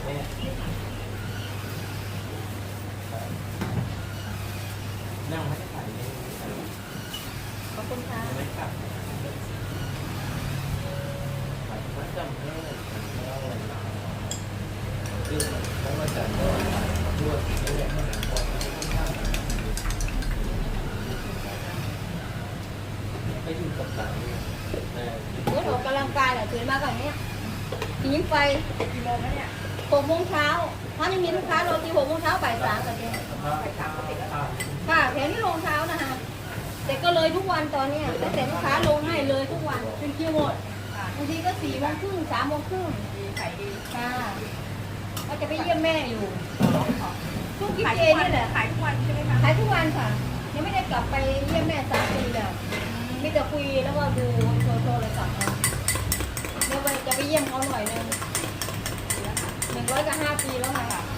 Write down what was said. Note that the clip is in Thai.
นั่งไม่ถ่ายขอบคุณค่ะไม่ขับขับก็จำเรื่องเล่าอะไรมงมาจัดก็ด้วยอไปดูกับสโอ้โหกำลังกายเหรอคืนมาก่อนเนี่ยทิ้งไปกี่โมงแล้วเนี่ย หกโมงเช้าเพราะยังมีลูกค้ารอที่หกโมงเช้าบ่ายสามกับเจ๊ไปถามเขาติดแล้วค่ะแถมที่ลงเช้านะคะแต่ก็เลยทุกวันตอนเนี้ยแล้วแต่ลูกค้าลงให้เลยทุกวันเป็นคิวหมดค่ะบางทีก็สี่โมงครึ่งสามโมงครึ่งดีขายดีค่ะก็จะไปเยี่ยมแม่อยู่ทุกกิจขายเจทุกวันนี่แหละขายทุกวันใช่ไหมคะขายทุกวันค่ะ ยังไม่ได้กลับไปเยี่ยมแม่สามปีแล้วมีแต่คุยแล้วก็ดูโทรโทรเลยกลับมาเดี๋ยวไปจะไปเยี่ยมเขาหน่อยนึงหนึ่ง ร้อยกับห้าปีแล้วค่ะ